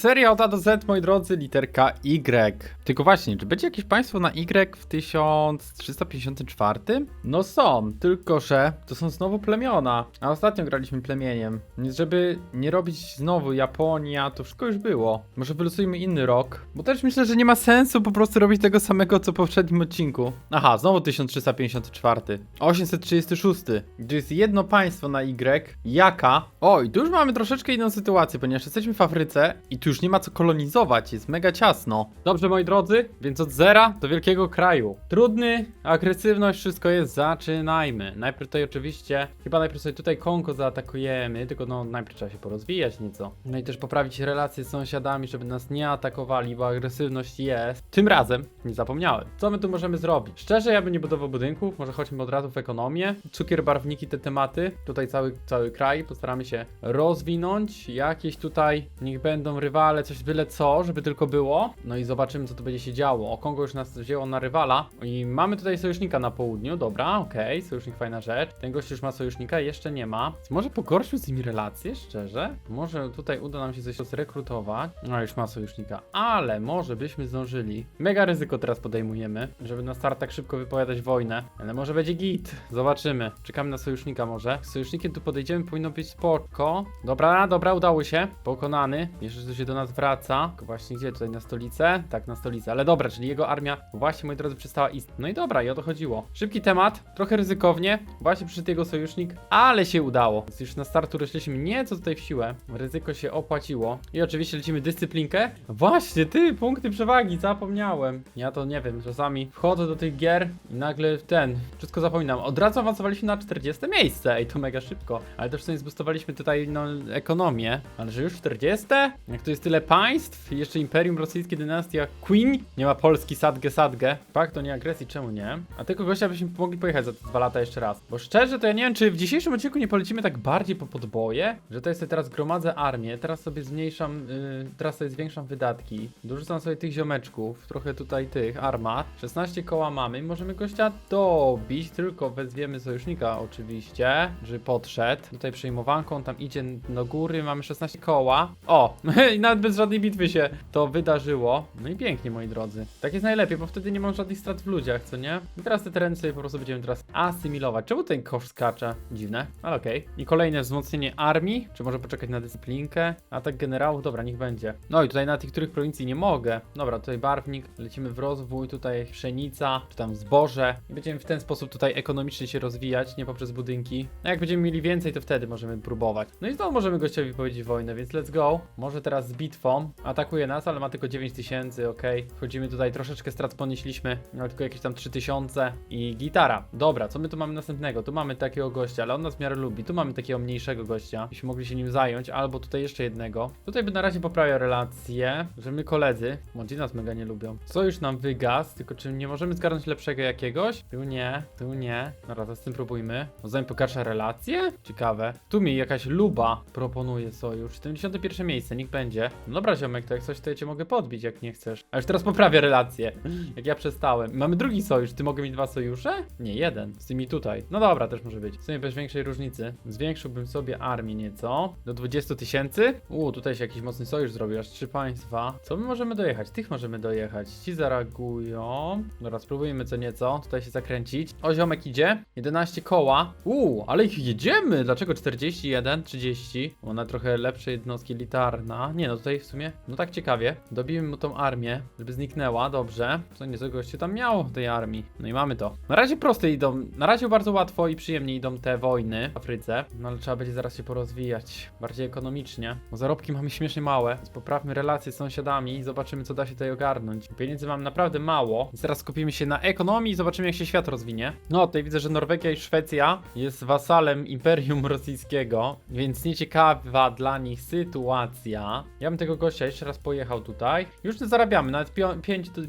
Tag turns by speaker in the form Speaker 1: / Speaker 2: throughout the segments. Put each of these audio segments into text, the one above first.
Speaker 1: seria od A do Z, moi drodzy, literka Y. Tylko właśnie, czy będzie jakieś państwo na Y w 1354? No są, tylko że to są znowu plemiona. A ostatnio graliśmy plemieniem. Więc żeby nie robić znowu Japonia, to wszystko już było. Może wylosujmy inny rok. Bo też myślę, że nie ma sensu po prostu robić tego samego, co w poprzednim odcinku. Aha, znowu 1354. 836. Gdzie jest jedno państwo na Y. Jaka? O, i tu już mamy troszeczkę inną sytuację, ponieważ jesteśmy w Afryce i tu już nie ma co kolonizować, jest mega ciasno. Dobrze, moi drodzy, więc od zera do wielkiego kraju. Trudny, agresywność, wszystko jest, zaczynajmy. Najpierw tutaj oczywiście, chyba najpierw sobie tutaj Kongo zaatakujemy, tylko no najpierw trzeba się porozwijać nieco. No i też poprawić relacje z sąsiadami, żeby nas nie atakowali, bo agresywność jest. Tym razem, nie zapomniałem. Co my tu możemy zrobić? Szczerze, ja bym nie budował budynków, może chodźmy od razu w ekonomię. Cukier, barwniki, te tematy. Tutaj cały, cały kraj, postaramy się rozwinąć. Jakieś tutaj, niech będą rywale, coś byle co, żeby tylko było. No i zobaczymy, co tu będzie się działo. O, Kongo już nas wzięło na rywala. I mamy tutaj sojusznika na południu, dobra, okej, sojusznik fajna rzecz. Ten gość już ma sojusznika, jeszcze nie ma. Może pogorszmy z nimi relacje, szczerze? Może tutaj uda nam się coś zrekrutować. No już ma sojusznika, ale może byśmy zdążyli. Mega ryzyko teraz podejmujemy, żeby na start tak szybko wypowiadać wojnę. Ale może będzie git, zobaczymy. Czekamy na sojusznika może. Z sojusznikiem tu podejdziemy, powinno być spoko. Dobra, dobra, udało się. Pokonany. Jeszcze tu się do nas wraca. Właśnie gdzie? Tutaj na stolicę? Tak, na stolicę. Ale dobra, czyli jego armia właśnie, moi drodzy, przestała istnieć. No i dobra, i o to chodziło. Szybki temat, trochę ryzykownie. Właśnie przyszedł jego sojusznik, ale się udało. Więc już na startu rośliśmy nieco tutaj w siłę. Ryzyko się opłaciło. I oczywiście lecimy dyscyplinkę. Właśnie, ty, punkty przewagi, zapomniałem. Ja to nie wiem, czasami wchodzę do tych gier i nagle ten, wszystko zapominam. Od razu awansowaliśmy na 40 miejsce, ej, to mega szybko. Ale też sobie zbustowaliśmy tutaj, no, ekonomię. Ale że już 40? Jak to jest tyle państw, jeszcze Imperium Rosyjskie, dynastia Queen, nie ma Polski, Sadgę, Sadgę. Pakt to nie agresji, czemu nie? A tylko gościa byśmy mogli pojechać za te dwa lata jeszcze raz. Bo szczerze, to ja nie wiem, czy w dzisiejszym odcinku nie polecimy tak bardziej po podboje, że to jest teraz gromadzę armię, teraz sobie zmniejszam, yy, teraz sobie zwiększam wydatki, dorzucam sobie tych ziomeczków, trochę tutaj tych armat, 16 koła mamy możemy gościa dobić, tylko wezwiemy sojusznika oczywiście, żeby podszedł. Tutaj przejmowanką, tam idzie do góry, mamy 16 koła. O, i nawet bez żadnej bitwy się to wydarzyło. No i pięknie, moi drodzy. Tak jest najlepiej, bo wtedy nie mam żadnych strat w ludziach, co nie? I teraz te tereny sobie po prostu będziemy teraz asymilować. Czemu ten kosz skacze? Dziwne, ale okej. I kolejne wzmocnienie armii, czy może poczekać na dyscyplinkę? Atak generałów, dobra, niech będzie. No i tutaj na tych, których prowincji nie mogę. Dobra, tutaj barwnik, lecimy w rozwój, tutaj pszenica, czy tam zboże. I będziemy w ten sposób tutaj ekonomicznie się rozwijać, nie poprzez budynki. A jak będziemy mieli więcej, to wtedy możemy próbować. No i znowu możemy gościowi powiedzieć wojnę, więc let's go. Może teraz z bitwą. Atakuje nas, ale ma tylko 9000, ok. Wchodzimy tutaj, troszeczkę strat ponieśliśmy, ale tylko jakieś tam 3000 i gitara. Dobra, co my tu mamy następnego? Tu mamy takiego gościa, ale on nas w miarę lubi. Tu mamy takiego mniejszego gościa, byśmy mogli się nim zająć, albo tutaj jeszcze jednego. Tutaj by na razie poprawiał relacje, że my koledzy, młodzi nas mega nie lubią. Sojusz nam wygasł, tylko czy nie możemy zgarnąć lepszego jakiegoś? Tu nie, tu nie. Dobra, z tym próbujmy. Zanim pogarsza relacje? Ciekawe. Tu mi jakaś luba proponuje sojusz. 71 miejsce, niech będzie. No dobra, ziomek, to jak coś, to ja cię mogę podbić, jak nie chcesz. A już teraz poprawię relacje. Jak ja przestałem. Mamy drugi sojusz, ty mogę mieć dwa sojusze? Nie, jeden. Z tymi tutaj. No dobra, też może być. W sumie bez większej różnicy. Zwiększyłbym sobie armię nieco. Do 20 tysięcy. Uuu, tutaj się jakiś mocny sojusz zrobił, aż trzy państwa. Co my możemy dojechać? Tych możemy dojechać. Ci zareagują. Dobra, spróbujmy co nieco. Tutaj się zakręcić. O, ziomek idzie. 11 koła. Uuu, ale ich jedziemy. Dlaczego 41, 30? Ona trochę lepsze jednostki elitarna. Nie, no tutaj w sumie, no tak ciekawie. Dobijmy mu tą armię, żeby zniknęła, dobrze. Co nieco gości tam miało w tej armii. No i mamy to. Na razie proste idą, na razie bardzo łatwo i przyjemnie idą te wojny w Afryce. No ale trzeba będzie zaraz się porozwijać. Bardziej ekonomicznie. Bo zarobki mamy śmiesznie małe, więc poprawmy relacje z sąsiadami i zobaczymy co da się tutaj ogarnąć. Pieniędzy mam naprawdę mało, więc teraz skupimy się na ekonomii i zobaczymy jak się świat rozwinie. No tutaj widzę, że Norwegia i Szwecja jest wasalem Imperium Rosyjskiego, więc nieciekawa dla nich sytuacja. Ja bym tego gościa jeszcze raz pojechał tutaj. Już zarabiamy, nawet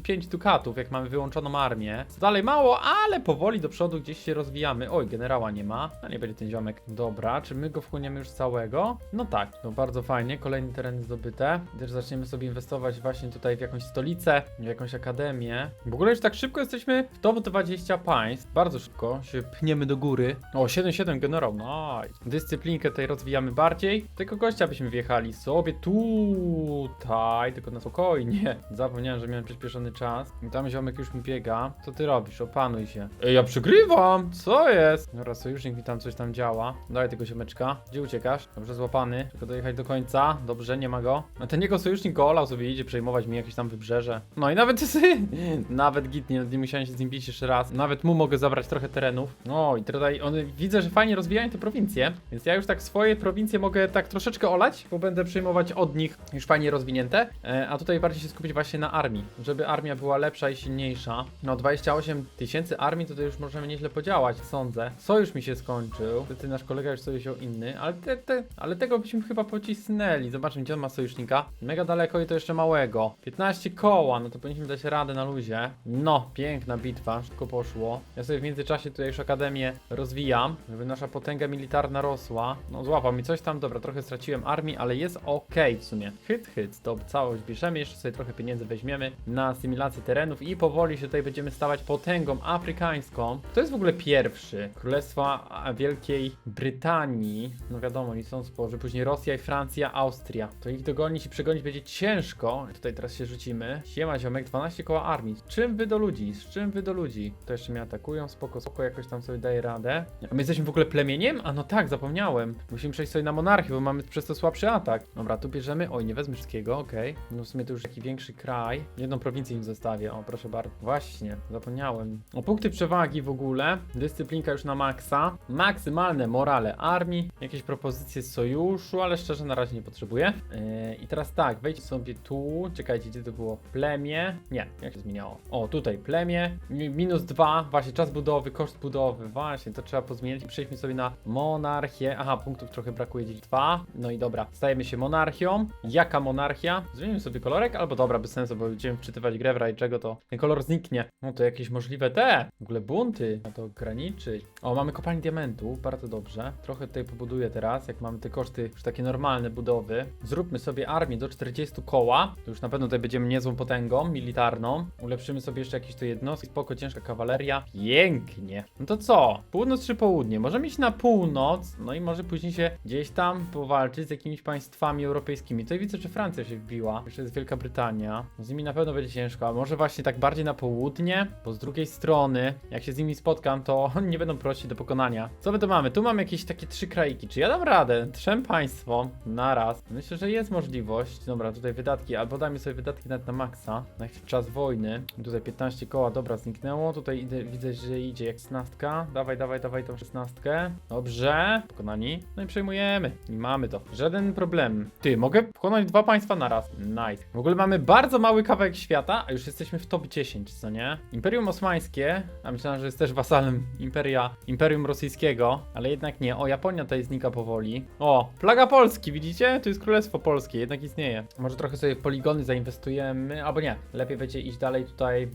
Speaker 1: 5 dukatów, jak mamy wyłączoną armię. Dalej mało, ale powoli do przodu gdzieś się rozwijamy. Oj, generała nie ma. A nie będzie ten ziomek. Dobra, czy my go wchłoniemy już całego? No tak, no bardzo fajnie. Kolejne tereny zdobyte. Też zaczniemy sobie inwestować właśnie tutaj w jakąś stolicę, w jakąś akademię. W ogóle już tak szybko jesteśmy w top 20 państw. Bardzo szybko się pniemy do góry. O, 7-7 generał, nice. Dyscyplinkę tutaj rozwijamy bardziej. Tego gościa byśmy wjechali sobie tu tutaj, tylko na spokojnie. Zapomniałem, że miałem przyspieszony czas. I tam ziomek już mi biega. Co ty robisz? Opanuj się. Ej, ja przegrywam! Co jest? Dobra, sojusznik mi tam coś tam działa. Dawaj tego ziomeczka. Gdzie uciekasz? Dobrze, złapany. Tylko dojechać do końca. Dobrze, nie ma go. A ten jego sojusznik go olał sobie idzie przejmować mi jakieś tam wybrzeże. No i nawet nawet git, nie, nie musiałem się z nim bić jeszcze raz. Nawet mu mogę zabrać trochę terenów. No i tutaj one widzę, że fajnie rozwijają te prowincje. Więc ja już tak swoje prowincje mogę tak troszeczkę olać, bo będę przejmować od nich już fajnie rozwinięte. E, a tutaj bardziej się skupić właśnie na armii, żeby armia była lepsza i silniejsza. No 28 tysięcy armii to, to już możemy nieźle podziałać, sądzę. Sojusz mi się skończył. Ty nasz kolega już sojusz wziął inny, ale, te, te, ale tego byśmy chyba pocisnęli. Zobaczmy, gdzie on ma sojusznika. Mega daleko i to jeszcze małego. 15 koła, no to powinniśmy dać radę na luzie. No, piękna bitwa, szybko poszło. Ja sobie w międzyczasie tutaj już akademię rozwijam, żeby nasza potęga militarna rosła. No złapał mi coś tam, dobra, trochę straciłem armii, ale jest okej w sumie. Hyt, hyt, dobra, całość bierzemy, jeszcze sobie trochę pieniędzy weźmiemy na asymilację terenów i powoli się tutaj będziemy stawać potęgą afrykańską. To jest w ogóle pierwszy. Królestwa Wielkiej Brytanii, no wiadomo, oni są sporzy, później Rosja i Francja, Austria. To ich dogonić i przegonić będzie ciężko. Tutaj teraz się rzucimy. Siema ziomek, 12 koła armii. Z czym wy do ludzi? Z czym wy do ludzi? To jeszcze mnie atakują, spoko, spoko, jakoś tam sobie daje radę. A my jesteśmy w ogóle plemieniem? A no tak, zapomniałem. Musimy przejść sobie na monarchię, bo mamy przez to słabszy atak. Dobra, tu bierzemy. Oj, nie wezmę wszystkiego, okej. No w sumie to już taki większy kraj. Jedną prowincję im zostawię, o proszę bardzo. Właśnie, zapomniałem. O punkty przewagi w ogóle. Dyscyplinka już na maksa. Maksymalne morale armii. Jakieś propozycje sojuszu, ale szczerze na razie nie potrzebuję. Yy, I teraz tak, wejdź sobie tu. Czekajcie, gdzie to było? Plemię. Nie, jak się zmieniało? O, tutaj plemię. Mi- Minus dwa. Właśnie czas budowy, koszt budowy. Właśnie, to trzeba pozmieniać. Przejdźmy sobie na monarchię. Aha, punktów trochę brakuje gdzieś dwa. No i dobra, stajemy się monarchią. Jaka monarchia? Zmienimy sobie kolorek, albo dobra, bez sensu, bo będziemy wczytywać grę w czego to ten kolor zniknie. No to jakieś możliwe te, w ogóle bunty, na to ograniczyć. O, mamy kopalnię diamentu, bardzo dobrze. Trochę tutaj pobuduję teraz, jak mamy te koszty już takie normalne budowy. Zróbmy sobie armię do 40 koła. To już na pewno tutaj będziemy niezłą potęgą militarną. Ulepszymy sobie jeszcze jakieś tu jednostki, spoko, ciężka kawaleria. Pięknie. No to co? Północ czy południe? Możemy iść na północ, no i może później się gdzieś tam powalczyć z jakimiś państwami europejskimi. Tutaj widzę, że Francja się wbiła. Jeszcze jest Wielka Brytania. Z nimi na pewno będzie ciężko, a może właśnie tak bardziej na południe? Bo z drugiej strony, jak się z nimi spotkam, to oni nie będą prości do pokonania. Co my tu mamy? Tu mamy jakieś takie trzy kraiki. Czy ja dam radę? Trzem państwo naraz. Myślę, że jest możliwość. Dobra, tutaj wydatki, albo dajmy sobie wydatki nawet na maksa, na czas wojny. Tutaj 15 koła, dobra, zniknęło. Tutaj idę, widzę, że idzie jak 16. Dawaj, dawaj, dawaj tą 16. Dobrze, pokonani. No i przejmujemy. I mamy to. Żaden problem. Ty, mogę pokonać dwa państwa naraz. Nice. W ogóle mamy bardzo mały kawałek świata, a już jesteśmy w top 10, co nie? Imperium Osmańskie, a myślałem, że jest też wasalem Imperia, Imperium Rosyjskiego, ale jednak nie. O, Japonia tutaj znika powoli. O, flaga Polski, widzicie? Tu jest Królestwo Polskie, jednak istnieje. Może trochę sobie w poligony zainwestujemy, albo nie. Lepiej będzie iść dalej tutaj w,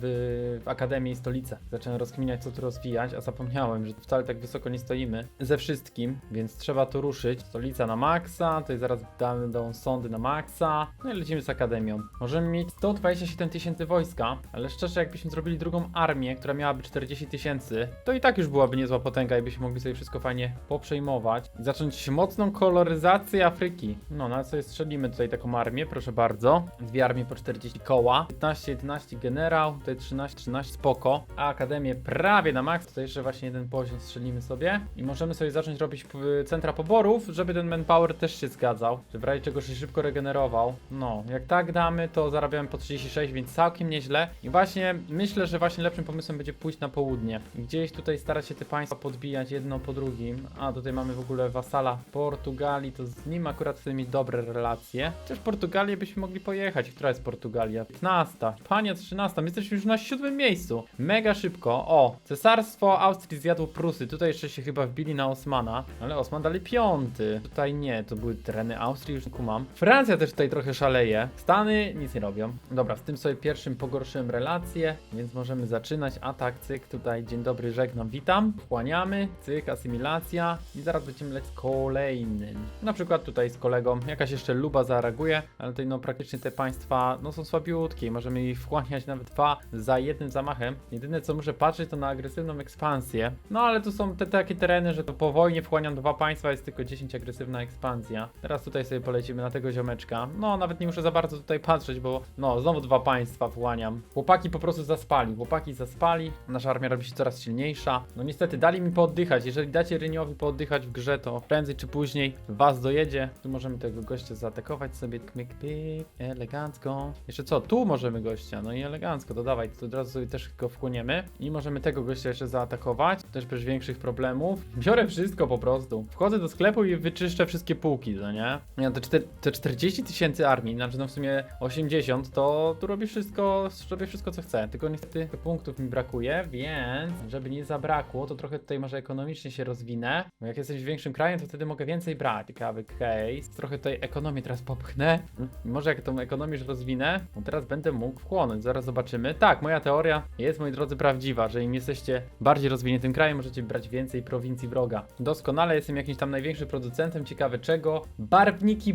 Speaker 1: w Akademii i Stolicę. Zacząłem rozkminiać, co tu rozwijać, a zapomniałem, że wcale tak wysoko nie stoimy ze wszystkim, więc trzeba tu ruszyć. Stolica na maksa, tutaj zaraz będą sądy na maksa, no i lecimy z Akademią. Możemy mieć 127 tysięcy wojska, ale szczerze, jakbyśmy zrobili drugą armię, która miałaby 40 tysięcy, to i tak już byłaby niezła potęga i byśmy mogli sobie wszystko fajnie poprzejmować. I zacząć mocną koloryzację Afryki. No, na co strzelimy tutaj taką armię, proszę bardzo. Dwie armie po 40 koła. 15, 11 generał, tutaj 13, 13 spoko. A Akademię prawie na maks. Tutaj jeszcze właśnie jeden poziom strzelimy sobie. I możemy sobie zacząć robić centra poborów, żeby ten manpower też się zgadzał. Żeby w razie czego się szybko regenerował. No, jak tak damy, to zarabiamy po 36, więc całkiem nieźle. I właśnie myślę, że właśnie lepszym pomysłem będzie pójść na południe. Gdzieś tutaj starać się te państwa podbijać jedno po drugim. A tutaj mamy w ogóle wasala Portugalii, to z nim akurat chcemy mieć dobre relacje. Też Portugalię byśmy mogli pojechać. Która jest Portugalia? 15. Pania 13. My jesteśmy już na siódmym miejscu. Mega szybko. O, cesarstwo Austrii zjadło Prusy. Tutaj jeszcze się chyba wbili na Osmana, ale Osman dalej piąty. Tutaj nie, to były tereny Austrii, już kumam. Francja też tutaj trochę szaleje. Stany nic nie robią. Dobra, z tym sobie pierwszym pogorszyłem relacje, więc możemy zaczynać. Atak, cyk, tutaj dzień dobry, żegnam, witam. Wchłaniamy, cyk, asymilacja i zaraz będziemy lec kolejnym. Na przykład tutaj z kolegą jakaś jeszcze luba zareaguje, ale tutaj no praktycznie te państwa no są słabiutkie możemy ich wchłaniać nawet dwa za jednym zamachem. Jedyne co muszę patrzeć to na agresywną ekspansję. No ale to są te takie tereny, że to po wojnie wchłaniam dwa państwa, jest tylko 10 agresywna ekspansja. Teraz tutaj sobie polecimy na tego ziomeczka. No, nawet nie muszę za bardzo tutaj patrzeć, bo no, znowu dwa państwa właniam. Chłopaki po prostu zaspali, chłopaki zaspali, nasza armia robi się coraz silniejsza. No niestety, dali mi pooddychać. Jeżeli dacie Ryniowi pooddychać w grze, to prędzej czy później was dojedzie. Tu możemy tego gościa zaatakować sobie, kmyk, pyk, elegancko. Jeszcze co, tu możemy gościa, no i elegancko, to dawaj, to od razu sobie też go wchłoniemy. I możemy tego gościa jeszcze zaatakować, też bez większych problemów. Biorę wszystko po prostu. Wchodzę do sklepu i wyczyszczę wszystkie półki, no nie? Ja te, czter- te 40 tysięcy armii, znaczy no w sumie 80, to tu robię wszystko, robię wszystko co chcę. Tylko niestety punktów mi brakuje, więc żeby nie zabrakło, to trochę tutaj może ekonomicznie się rozwinę. Bo jak jesteś większym krajem, to wtedy mogę więcej brać. Ciekawy case. Trochę tutaj ekonomię teraz popchnę. I może jak tą ekonomię już rozwinę, to teraz będę mógł wchłonąć. Zaraz zobaczymy. Tak, moja teoria jest, moi drodzy, prawdziwa, że im jesteście bardziej rozwiniętym krajem, możecie brać więcej prowincji wroga. Doskonale jestem jakimś tam największym producentem, ciekawe czego. Barwniki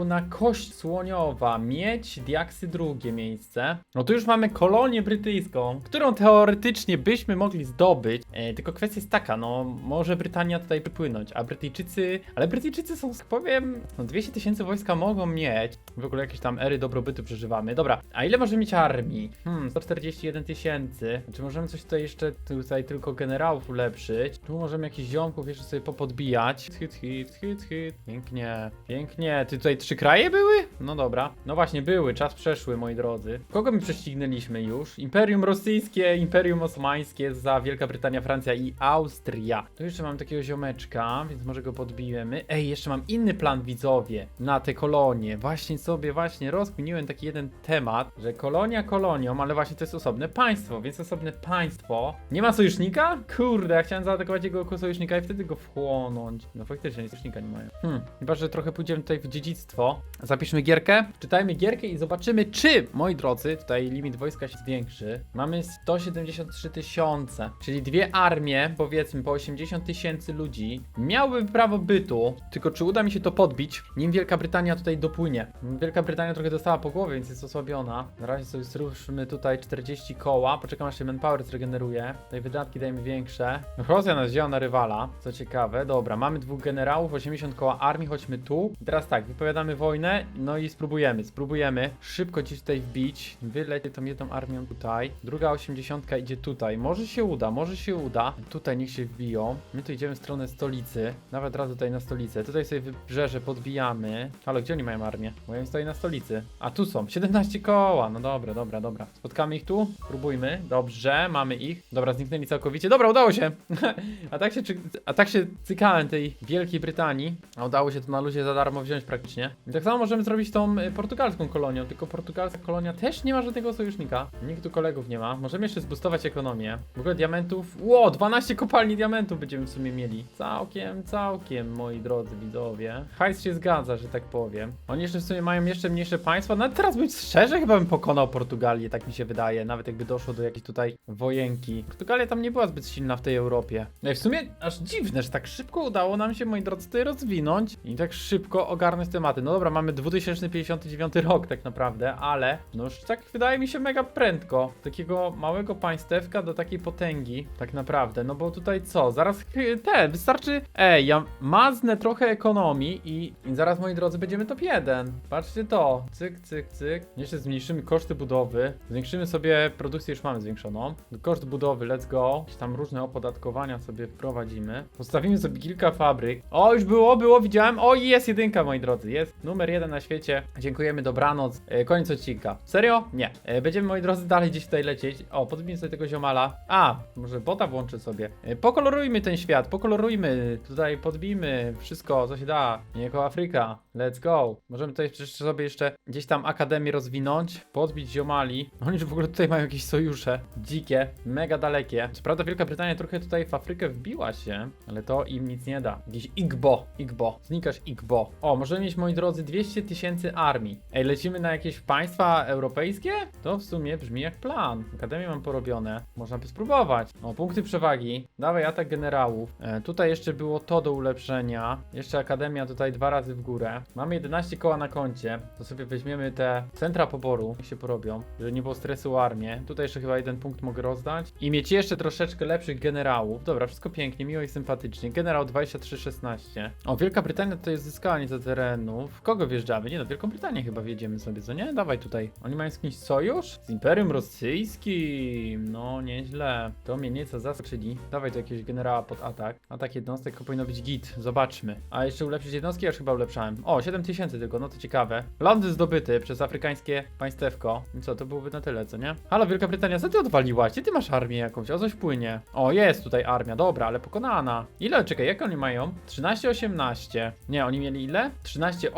Speaker 1: bawełna, kość słoniowa, miedź, diaksy drugie miejsce. No tu już mamy kolonię brytyjską, którą teoretycznie byśmy mogli zdobyć. E, tylko kwestia jest taka, no może Brytania tutaj wypłynąć, a Brytyjczycy, ale Brytyjczycy są, jak powiem, no 200 tysięcy wojska mogą mieć. W ogóle jakieś tam ery dobrobytu przeżywamy. Dobra, a ile może mieć armii? Hmm, 141 tysięcy. Czy możemy coś tutaj jeszcze tutaj tylko generałów ulepszyć? Tu możemy jakichś ziomków jeszcze sobie popodbijać. Hit, hit, hit, hit. Pięknie, pięknie. Ty tutaj trzy kraje były? No dobra. No właśnie, były. Czas przeszły, moi drodzy. Kogo my prześcignęliśmy już? Imperium Rosyjskie, Imperium Osmańskie za Wielka Brytania, Francja i Austria. Tu jeszcze mam takiego ziomeczka, więc może go podbijemy. Ej, jeszcze mam inny plan, widzowie, na te kolonie. Właśnie sobie, właśnie rozkminiłem taki jeden temat, że kolonia kolonią, ale właśnie to jest osobne państwo, więc osobne państwo. Nie ma sojusznika? Kurde, ja chciałem zaatakować jego sojusznika i wtedy go wchłonąć. No faktycznie, sojusznika nie mają. Hmm, chyba, że trochę pójdziemy tutaj w dziedzictwo. Zapiszmy gierkę, czytajmy gierkę i zobaczymy, czy, moi drodzy, tutaj limit wojska się zwiększy. Mamy 173 tysiące, czyli dwie armie, powiedzmy po 80 tysięcy ludzi, miałyby prawo bytu, tylko czy uda mi się to podbić, nim Wielka Brytania tutaj dopłynie. Wielka Brytania trochę dostała po głowie, więc jest osłabiona. Na razie sobie zruszmy tutaj 40 koła, poczekam aż się manpower zregeneruje. Tutaj wydatki dajemy większe. Rosja nas wzięła na rywala, co ciekawe. Dobra, mamy dwóch generałów, 80 koła armii, chodźmy tu. I teraz tak, wypowiadamy wojnę, no i spróbujemy, spróbujemy szybko gdzieś tutaj wbić. Wylecie tą jedną armią tutaj. Druga 80 idzie tutaj. Może się uda, może się uda. Tutaj niech się wbiją. My tu idziemy w stronę stolicy. Nawet raz tutaj na stolicę. Tutaj sobie wybrzeże podbijamy. Ale gdzie oni mają armię? Bo ja stoi na stolicy. A tu są, 17 koła. No dobra, dobra, dobra. Spotkamy ich tu? Próbujmy. Dobrze, mamy ich. Dobra, zniknęli całkowicie. Dobra, udało się. a, tak się a tak się cykałem tej Wielkiej Brytanii. A udało się to na luzie za darmo wziąć praktycznie. Tak samo możemy zrobić tą y, portugalską kolonią. Tylko portugalska kolonia też nie ma żadnego sojusznika. Nikt tu kolegów nie ma. Możemy jeszcze zbustować ekonomię. W ogóle diamentów. Ło, 12 kopalni diamentów będziemy w sumie mieli. Całkiem, całkiem, moi drodzy widzowie. Hajs się zgadza, że tak powiem. Oni jeszcze w sumie mają jeszcze mniejsze państwa. Nawet teraz być szczerze, chyba bym pokonał Portugalię, tak mi się wydaje. Nawet jakby doszło do jakiejś tutaj wojenki. Portugalia tam nie była zbyt silna w tej Europie. No i w sumie aż dziwne, że tak szybko udało nam się, moi drodzy, tutaj rozwinąć i tak szybko ogarnąć tematy. No dobra, mamy 2059 rok tak naprawdę, ale no już tak wydaje mi się mega prędko. Takiego małego państewka do takiej potęgi, tak naprawdę. No bo tutaj co? Zaraz chy- te, wystarczy. Ej, ja maznę trochę ekonomii i, i zaraz, moi drodzy, będziemy top 1. Patrzcie to. Cyk, cyk, cyk. Jeszcze zmniejszymy koszty budowy. Zwiększymy sobie produkcję, już mamy zwiększoną. Koszt budowy, let's go. Tam różne opodatkowania sobie wprowadzimy. Postawimy sobie kilka fabryk. O, już było, było, widziałem. O, jest jedynka, moi drodzy. Jest numer jeden na świecie. Dziękujemy, dobranoc. E, koniec odcinka. Serio? Nie. E, będziemy, moi drodzy, dalej gdzieś tutaj lecieć. O, podbijmy sobie tego ziomala. A, może bota włączę sobie. E, pokolorujmy ten świat, pokolorujmy. Tutaj podbijmy wszystko, co się da. Jako Afryka. Let's go. Możemy tutaj sobie jeszcze gdzieś tam akademię rozwinąć, podbić ziomali. Oni już w ogóle tutaj mają jakieś sojusze. Dzikie, mega dalekie. Co prawda Wielka Brytania trochę tutaj w Afrykę wbiła się, ale to im nic nie da. Jakieś Igbo, Igbo. Znikasz Igbo. O, możemy mieć, moi drodzy, 200 tysięcy armii. Ej, lecimy na jakieś państwa europejskie? To w sumie brzmi jak plan. Akademię mam porobione. Można by spróbować. O, punkty przewagi. Dawaj atak generałów. E, tutaj jeszcze było to do ulepszenia. Jeszcze akademia tutaj dwa razy w górę. Mamy 11 koła na koncie. To sobie weźmiemy te centra poboru. Niech się porobią. Żeby nie było stresu armię. Tutaj jeszcze chyba jeden punkt mogę rozdać. I mieć jeszcze troszeczkę lepszych generałów. Dobra, wszystko pięknie, miło i sympatycznie. Generał 2316. O, Wielka Brytania tutaj zyskała nieco terenów. W kogo wjeżdżamy? Nie no, Wielką Brytanię chyba wjedziemy sobie, co nie? Dawaj tutaj. Oni mają z kimś sojusz? Z Imperium Rosyjskim. No, nieźle. To mnie nieco zaskoczyli. Dawaj tu jakiegoś generała pod atak. Atak jednostek to powinno być git. Zobaczmy. A jeszcze ulepszyć jednostki? Ja już chyba ulepszałem. O, 7000 tylko, no to ciekawe. Lądy zdobyty przez afrykańskie państewko. Co, to byłoby na tyle, co nie? Halo, Wielka Brytania, co ty odwaliłaś? Gdzie ty masz armię jakąś? O coś płynie. O, jest tutaj armia, dobra, ale pokonana. Ile? Czekaj, jak oni mają? 13-18. Nie, oni mieli ile?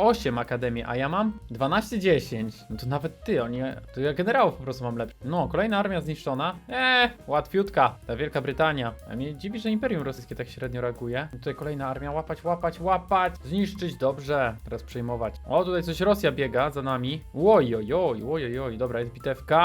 Speaker 1: 13-8 Akademię, a ja mam 12-10. No to nawet ty, oni... To ja generałów po prostu mam lepszy. No, kolejna armia zniszczona. Eee, łatwiutka. Ta Wielka Brytania. A mnie dziwi, że Imperium Rosyjskie tak średnio reaguje. I tutaj kolejna armia. Łapać, łapać, łapać. Zniszczyć, dobrze. Teraz przejmować. O, tutaj coś Rosja biega za nami. Oj, oj, oj, oj, oj, oj. Dobra, jest bitewka.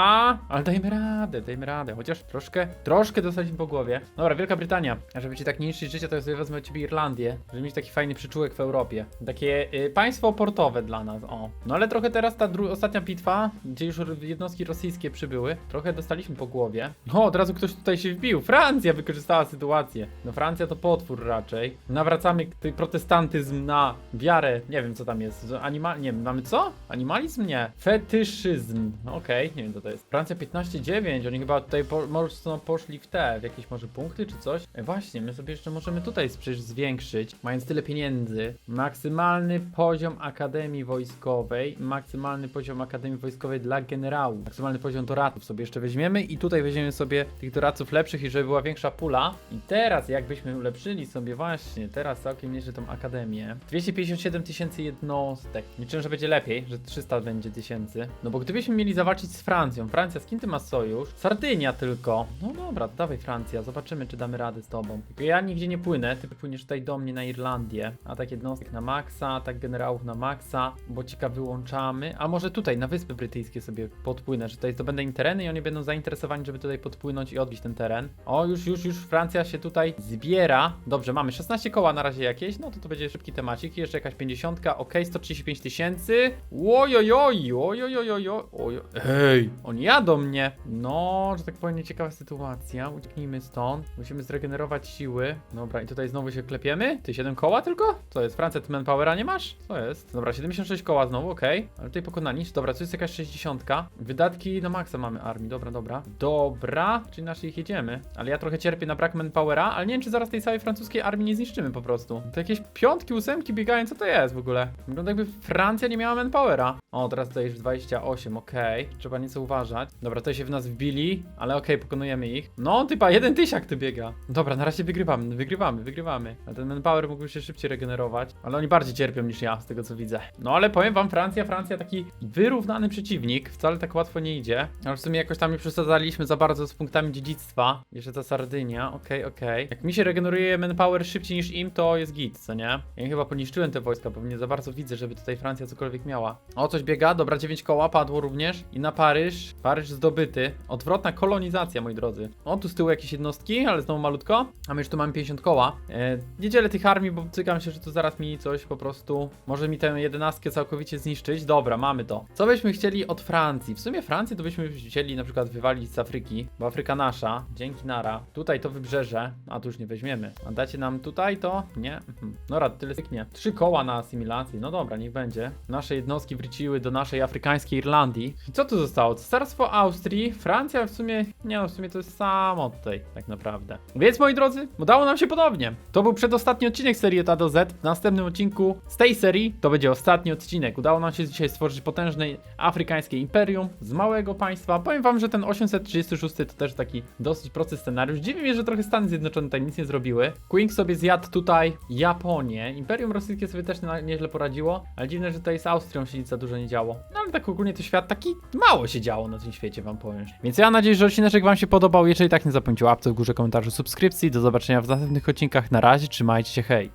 Speaker 1: Ale dajmy radę, dajmy radę. Chociaż troszkę, troszkę dostaliśmy po głowie. Dobra, Wielka Brytania. Żeby ci tak niszczyć życia, to ja sobie wezmę od ciebie Irlandię. Żeby mieć taki fajny przyczółek w Europie. Takie y, państwo portowe dla nas, o. No ale trochę teraz ta ostatnia bitwa, gdzie już jednostki rosyjskie przybyły, trochę dostaliśmy po głowie. O, od razu ktoś tutaj się wbił. Francja wykorzystała sytuację. No Francja to potwór raczej. Nawracamy protestantyzm na wiarę. Nie wiem co tam jest. Animal... Nie wiem, mamy co? Animalizm? Nie. Fetyszyzm. Okej, nie wiem co to jest. Francja 15-9. Oni chyba tutaj po, mocno poszli w te, w jakieś może punkty czy coś. E, właśnie, my sobie jeszcze możemy tutaj przecież zwiększyć, mając tyle pieniędzy. Maksymalny poziom Akademii Wojskowej. Maksymalny poziom Akademii Wojskowej dla generałów. Maksymalny poziom doradców sobie jeszcze weźmiemy i tutaj weźmiemy sobie tych doradców lepszych i żeby była większa pula. I teraz jakbyśmy ulepszyli sobie właśnie, teraz całkiem nieźle tą Akademię. 257 tysięcy jednostek. Liczę, że będzie lepiej, że 300 będzie tysięcy. No bo gdybyśmy mieli zawalczyć z Francją. Francja, z kim ty masz sojusz? Sardynia tylko. No dobra, dawaj Francja, zobaczymy czy damy radę z tobą. Tylko ja nigdzie nie płynę, ty płyniesz tutaj do mnie na Irlandię. Atak jednostek na maksa, atak generałów na maksa. Bocika wyłączamy. A może tutaj, na Wyspy Brytyjskie sobie podpłynę, że tutaj zdobędę im tereny i oni będą zainteresowani, żeby tutaj podpłynąć i odbić ten teren. O, już, już, już Francja się tutaj zbiera. Dobrze, mamy 16 koła na razie jakieś, no to to będzie szybki temacik. Jeszcze jakaś 50, ok, 135 tysięcy. Ojojoj, ojojoj, oj. Ej, oni jadą mnie. No, że tak powiem, nieciekawa sytuacja. Ucieknijmy stąd. Musimy zregenerować siły. Dobra, i tutaj znowu się klepiemy. Ty 7 koła tylko? Co jest? Francja, ty manpowera nie masz? Co jest? Dobra, 76 koła znowu, okej. Ale tutaj pokonani. Dobra, to jest jakaś 60. Wydatki na maksa mamy armii. Dobra, dobra. Dobra, czyli naszych jedziemy. Ale ja trochę cierpię na brak manpowera, ale nie wiem, czy zaraz tej całej francuskiej armii nie zniszczymy po prostu. To jakieś piątki, ósemki biegają, co to jest w ogóle? Wygląda jakby Francja nie miała manpowera. O, teraz tutaj już 28, okej. Trzeba nieco uważać. Dobra, tutaj się w nas wbili, ale okej, pokonujemy ich. No, typa, jeden tysiak ty biega. Dobra, na razie wygrywamy, wygrywamy, wygrywamy. A ten manpower mógłby się szybciej regenerować, ale oni bardziej cierpią niż ja, z tego co widzę. No, ale powiem wam, Francja, Francja taki wyrównany przeciwnik, wcale tak łatwo nie idzie. Ale w sumie jakoś tam nie przesadzaliśmy za bardzo z punktami dziedzictwa. Jeszcze ta Sardynia, okej, okej. Jak mi się regeneruje manpower szybciej niż im, to jest git, co nie? Ja chyba poniszczyłem te wojska, bo nie za bardzo widzę, żeby tutaj Francja cokolwiek miała. O, coś biega, dobra, 9 koła padło również. I na Paryż, Paryż zdobyty. Odwrotna kolonizacja, moi drodzy. O, tu z tyłu jakieś jednostki, ale znowu malutko. A my już tu mamy 50 koła. E, nie dzielę tych armii, bo cykam się, że tu zaraz mi coś po prostu... Może mi tę jedenastkę całkowicie zniszczyć. Dobra, mamy to. Co byśmy chcieli od Francji? W sumie Francję to byśmy chcieli na przykład wywalić z Afryki, bo Afryka nasza. Dzięki nara. Tutaj to wybrzeże, a tu już nie weźmiemy. A dacie nam tutaj to? Nie. Mhm. No rad, tyle styknie. Trzy koła na asymilację. No dobra, niech będzie. Nasze jednostki wróciły do naszej afrykańskiej Irlandii. I co tu zostało? Cesarstwo Austrii, Francja w sumie, nie w sumie to jest samo tutaj, tak naprawdę. Więc moi drodzy, udało nam się podobnie. To był przedostatni odcinek serii Eta do Z. W następnym odcinku z tej serii to będzie ostatni odcinek. Udało nam się dzisiaj stworzyć potężne afrykańskie imperium z małego państwa. Powiem wam, że ten 836 to też taki dosyć prosty scenariusz. Dziwi mnie, że trochę Stany Zjednoczone tutaj nic nie zrobiły. Queen sobie zjadł tutaj Japonię. Imperium Rosyjskie sobie też nieźle poradziło, ale dziwne, że tutaj z Austrią się nic za dużo nie działo. No ale tak ogólnie to świat taki mało się działo na tym świecie, wam powiem. Więc ja mam nadzieję, że odcinek wam się podobał. Jeżeli tak, nie zapomnijcie łapce w górze, komentarzu, subskrypcji. Do zobaczenia w następnych odcinkach. Na razie, trzymajcie się, hej!